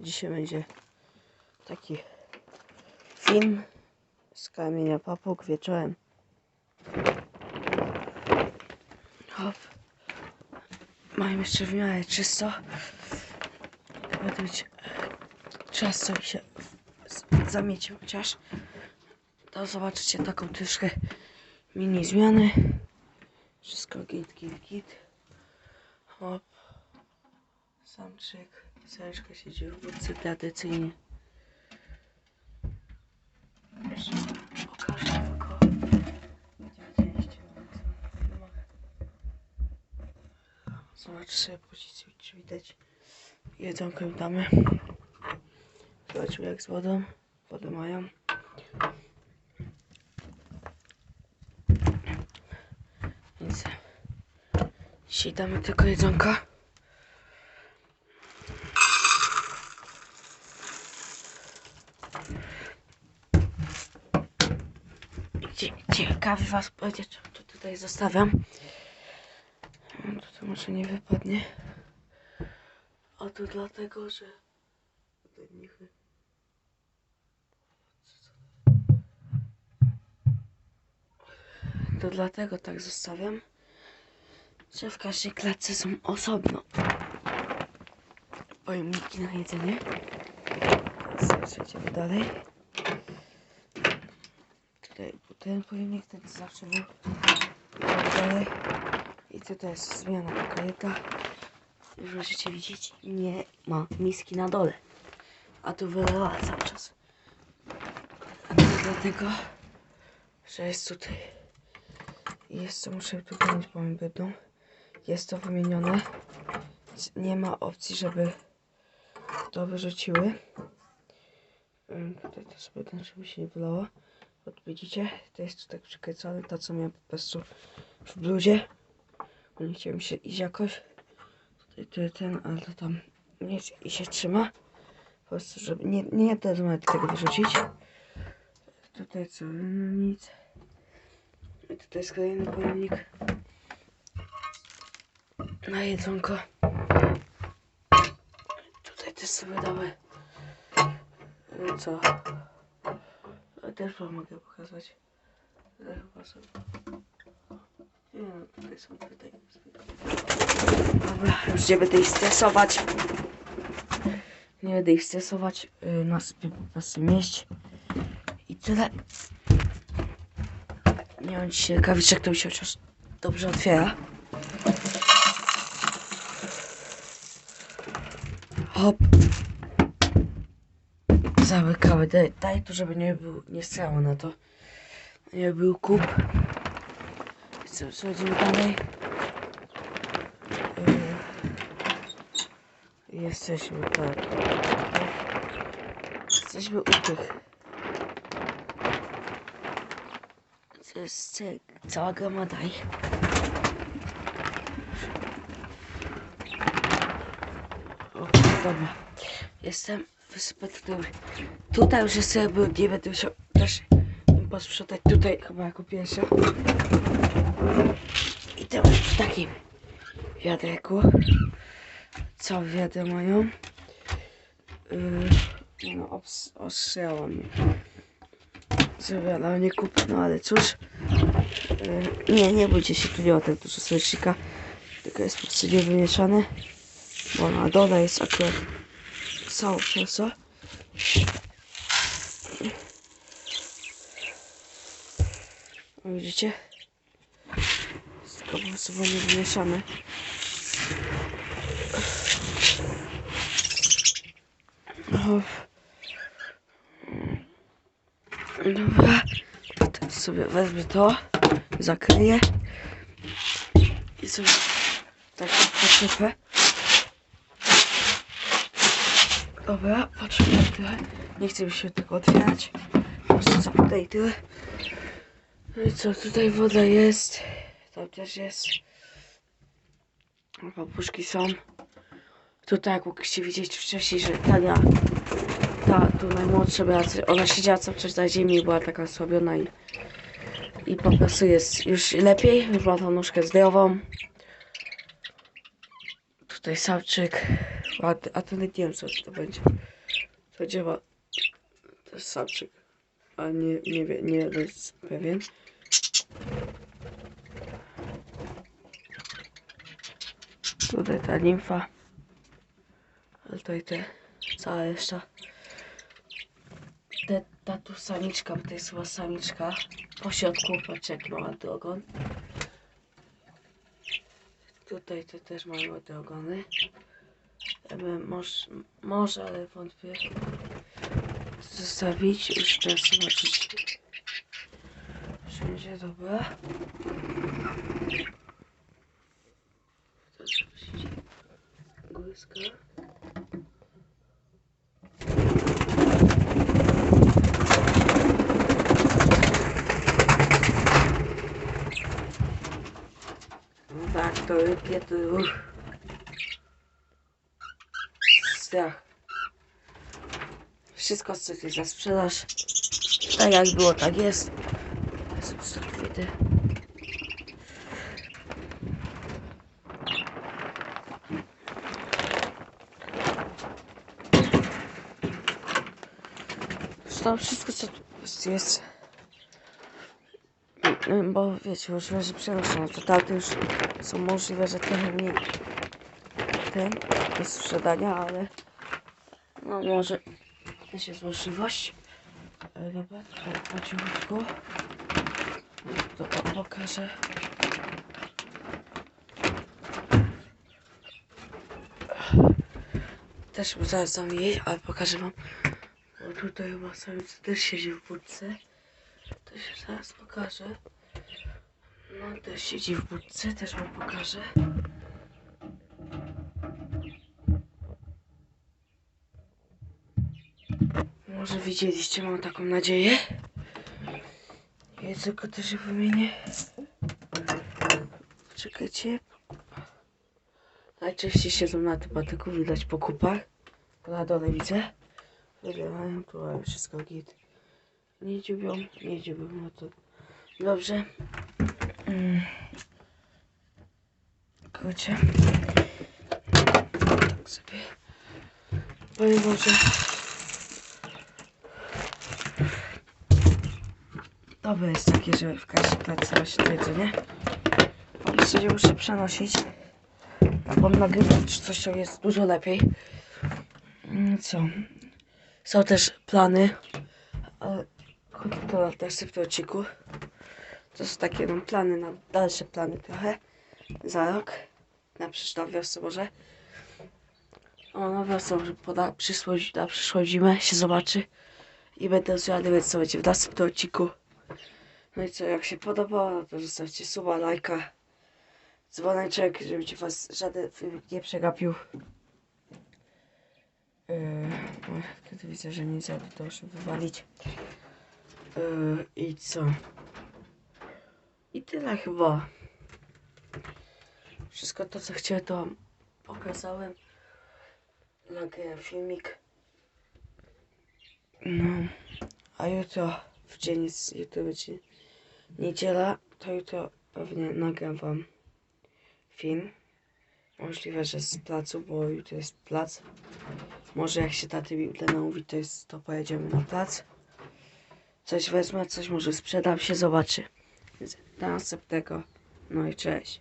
Dzisiaj będzie taki film z kamienia papug wieczorem. Hop. Mam jeszcze w miarę czysto. Będę być czas sobie się z- zamiecił chociaż. To zobaczycie taką troszkę mini zmiany. Wszystko git, git, git. Hop. Samczyk, Sereczka siedzi w wódce tradycyjnie. Zobacz sobie pozycję, czy widać. Jedzonko im damy. Zobaczmy jak z wodą. Wodę mają. Więc dzisiaj damy tylko jedzonka. Cie- Ciekawy was będzie, czy to tutaj zostawiam. No To, może nie wypadnie. A to dlatego, że. To dlatego tak zostawiam, że w każdej klatce są osobno pojemniki na jedzenie. Przejdziemy dalej. Tutaj ten pojemnik, ten co zawsze był. I tak dalej. I tutaj jest zmiana paketa. Już możecie widzieć, nie ma miski na dole. A tu wylewa cały czas. A to dlatego, że jest tutaj. Jest to, muszę tu mi będą. Jest to wymienione. Nie ma opcji, żeby to wyrzuciły. Ym, Tutaj sobie ten, żeby się nie wylało. Jak widzicie, to jest tu tak przykręcone, to co miałem po prostu w bluzie. Nie chciałem się iść jakoś. Tutaj tu jest ten, ale to tam nie i się trzyma. Po prostu, żeby nie, nie rady tego wyrzucić. Tutaj co, no nic. I tutaj jest kolejny pojemnik. Na jedzonko. Tutaj też sobie damy. y, Co? A też wam mogę pokazać. Chyba sobie. Nie no, tutaj są tutaj. Dobra, już nie będę ich stresować. Nie będę ich stresować. Yy, na sobie po prostu mieść. I tyle. Nie mam dzisiaj rękawiczek, to mi się chociaż dobrze otwiera. Hop. Zamykamy. Daj, daj tu, żeby nie był, nie strało na to. Nie był kup. Co, przechodzimy dalej. Yy, Jesteśmy tak. Jesteśmy u tych. To jest cała gromada ich. O, dobra. Jestem. Wysypę tutaj. Już jest jakby nie będę musiał też posprzątać tutaj chyba jako pierwsze. I już w takim wiaderku. Całe wiadro mają. Yy, no, ostrzała mnie. Nie kupię, no ale cóż. Yy, nie, nie bójcie się, tu nie ma tak dużo słecznika. Tylko jest po prostu niewymieszane. Bo na dole jest akurat całe przeso. O, Widzicie? Wszystko po niewymieszane. O. Dobra, potem sobie wezmę to, zakryję i sobie tak poczepę. Dobra, na tyle. Nie chcę mi się tego otwierać. Co tutaj tyle. No i co, tutaj woda jest. Tam też jest. Papuszki są. Tutaj jak mogliście widzieć wcześniej, że Tania, ta tu najmłodsza była, ona siedziała cały czas na ziemi, była taka osłabiona i, i po prostu jest już lepiej, już ma tą nóżkę zdrową. Tutaj samczyk. A, a to nawet nie wiem co to będzie. To działa. To jest samczyk. A nie, nie nie jest pewien. Tutaj ta nimfa. Ale tutaj te cała jeszcze. Te, ta tu samiczka, bo to jest chyba samiczka. Po środku, jak ma ładny ogon. Tutaj te też mają ładne ogony. Może, może, ale wątpię. Zostawić, już teraz zobaczyć. Dobra. To zobaczycie. Głyska. Tak, to wypie to już. Strach. Wszystko co ty za sprzedaż. Tak jak było, tak jest. Subskrypty. Zresztą wszystko co tu jest, Bo wiecie, możliwe, że przenoszą. To tamte już są możliwe, że trochę mniej ten do sprzedania, ale no może też jest możliwość. E, Dobra, po cichutku. To po- pokażę. Też zaraz jej, ale pokażę wam. Bo tutaj chyba samica też siedzi w budce. To się zaraz pokażę. No też siedzi w budce, też wam pokażę. Może widzieliście, mam taką nadzieję. I tylko też się wymienię. Czekajcie. Najczęściej siedzą na tym patyku, widać po kupach. Na dole widzę. Wyglądają tu, ale wszystko git. Nie dziubią, nie dziubią, no to dobrze. Mm. Kurczę. Tak sobie. Powiem wam, że dobre jest takie, że w pracy się to jedzenie. Prostu nie muszę przenosić. Albo nagrywać coś, to jest dużo lepiej. Mm, Co? Są też plany, ale to na następnym odcinku. To są takie no, plany na dalsze plany trochę. Za rok. Na przyszłą wiosnę może. O, na wiosnę może poda przyszłość, na przyszłą zimę się zobaczy. I będę zwiadał, co będzie w następnym odcinku. No i co, jak się podoba, no to zostawcie suba, lajka, dzwoneczek, żeby cię was żaden filmik nie przegapił. Yy, kiedy widzę, że nie zjadę, to wywalić. Yy, I co? I tyle chyba. Wszystko to, co chciałem, to pokazałem. Nagrałem filmik. No, a jutro, w dzień jutro będzie niedziela, to jutro pewnie nagram wam film. Możliwe, że z placu, bo jutro jest plac. Może jak się taty mi uda namówić, to, jest, to pojedziemy na plac. Coś wezmę, coś może sprzedam się, zobaczy. Do następnego. No i cześć.